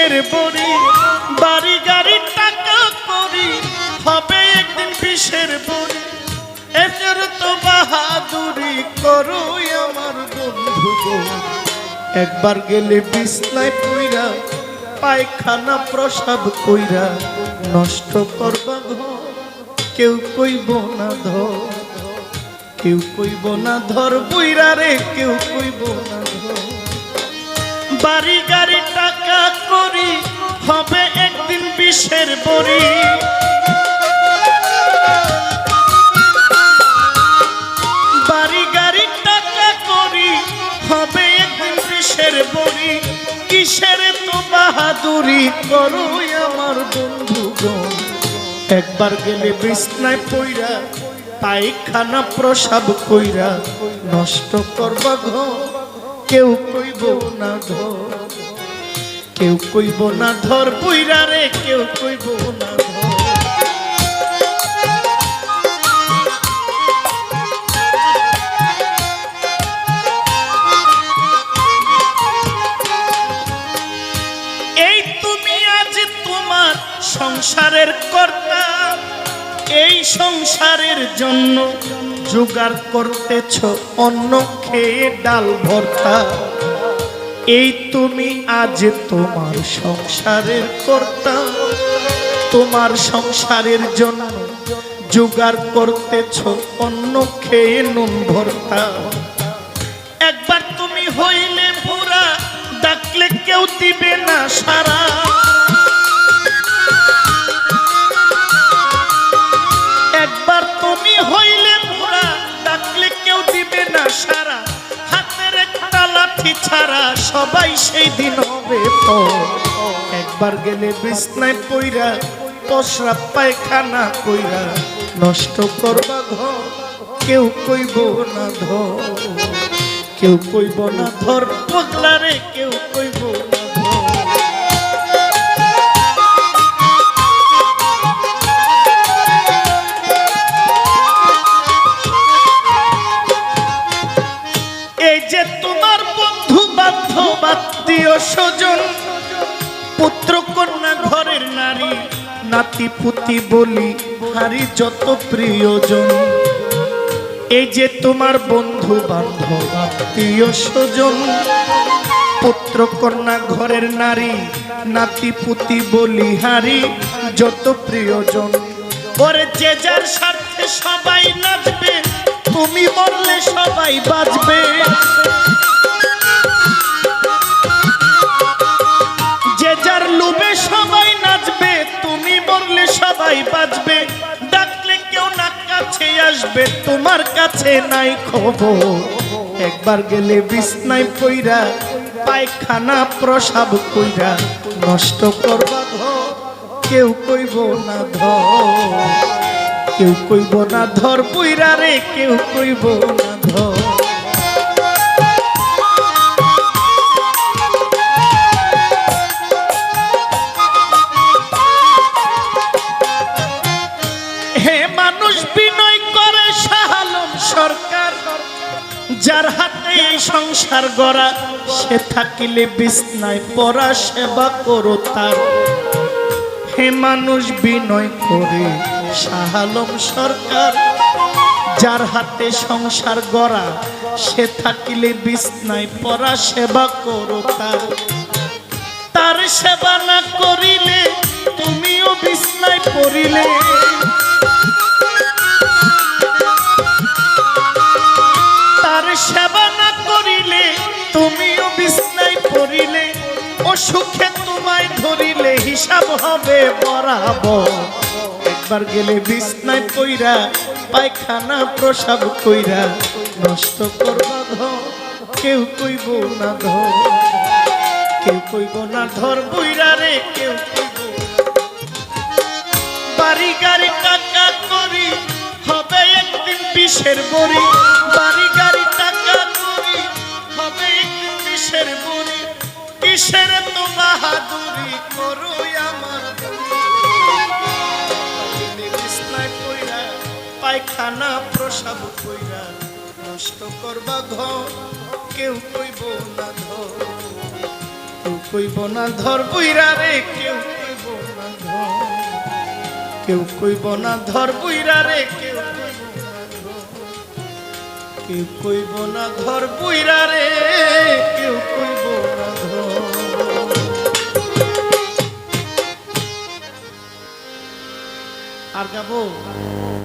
কিসের বড়ি বাড়ি গাড়ি টাকা করি, হবে একদিন কিসের বড়ি এদের তো বাহাদুরি করো আমার বন্ধু একবার গেলে বিছনায় পইরা, পায়খানা প্রসাব কইরা, নষ্ট করবা ঘর কেউ কইব না ধর, কেউ কইব না ধর বইরা রে, কেউ কইব না বাড়ি গাড়ি টাকা করি, হবে একদিন বিষের বড়ি। বাড়ি গাড়ি টাকা করি, হবে একদিন বিষের বড়ি। কিসের তো বাহাদুরি করো আমার বন্ধুগণ একবার গেলে বিছনায় পইরা, পায়খানা প্রসাব কইরা, নষ্ট করবা ঘর কেউ কইব না ধর। কেউ কইব না ধর বইরা রে, কেউ কইব না ধর। এই তুমি আজ তোমার সংসারের কর্তা। এই সংসারের জন্য জোগাড় করতেছ অন্য খেয়ে ডাল ভর্তা। এই তুমি আজ তোমার সংসারের কর্তা। তোমার সংসারের জন্য জোগাড় করতেছ অন্য খেয়ে নুন ভর্তা। একবার তুমি হইলে ভোরা ডাকলে কেউ দিবে না সারা। সবাই সেই দিন হবে। একবার গেলে বিছনায় পইরা পশরা পায়খানা কইরা, নষ্ট করবা ঘর, কেউ কইব না ধর কেউ কইব না ধর পগলারে স্বজন পুত্র কন্যা ঘরের নারী, নাতি পুতি বলি, হারি যত প্রিয়জন। এই যে তোমার বন্ধু বান্ধব, আত্মীয় স্বজন, পুত্র কন্যা ঘরের নারী, নাতি পুতি বলি, হারি যত প্রিয়জন। ওরে যে যার স্বার্থে সবাই নাচবে, তুমি মরলে সবাই বাঁচবে। আসবে তোমার কাছে নাই খবর। একবার গেলে বিছনায় পইরা, পায়খানা প্রসাব কইরা নষ্ট করবা ধ কেউ কইব না ধর। কেউ কইব না ধর, পইরা রে, কেউ কইব না ধর। যার হাতে সংসার গড়া, সে থাকিলে বিছনায় পড়া, সেবা করো তার। হে মানুষ বিনয় করে শাহালম সরকার। যার হাতে সংসার গড়া, সে থাকিলে বিছনায় পড়া, সেবা করো তার। তার সেবা না করিলে, তুমিও বিছনায় পড়িলে। তুমিও বিছনায় পড়িলে অসুখে তোমায় ধরিলে হিসাব হবে বরাবর একবার গেলে বিছনায় পইরা, পায়খানা প্রসাব কইরা, নষ্ট করবা ঘর কেউ কইব না ধর কেউ কইব না ধর বইরা রে, কেউ কইব বাড়ি গাড়ি টাকা করি, হবে একদিন বিষের বড়ি। বাড়ি করো আমার বিছনায় পায়খানা প্রসাব কইরা নষ্ট করবা ঘর কেউ কইব না ধর কেউ কইব না ধর বুইরা রে কেউ কইব না ধর কেউ কইব না ধর বুইরা রে কেউ কইব না ধর। কেউ কইব না ধর বুইরা রে Oh.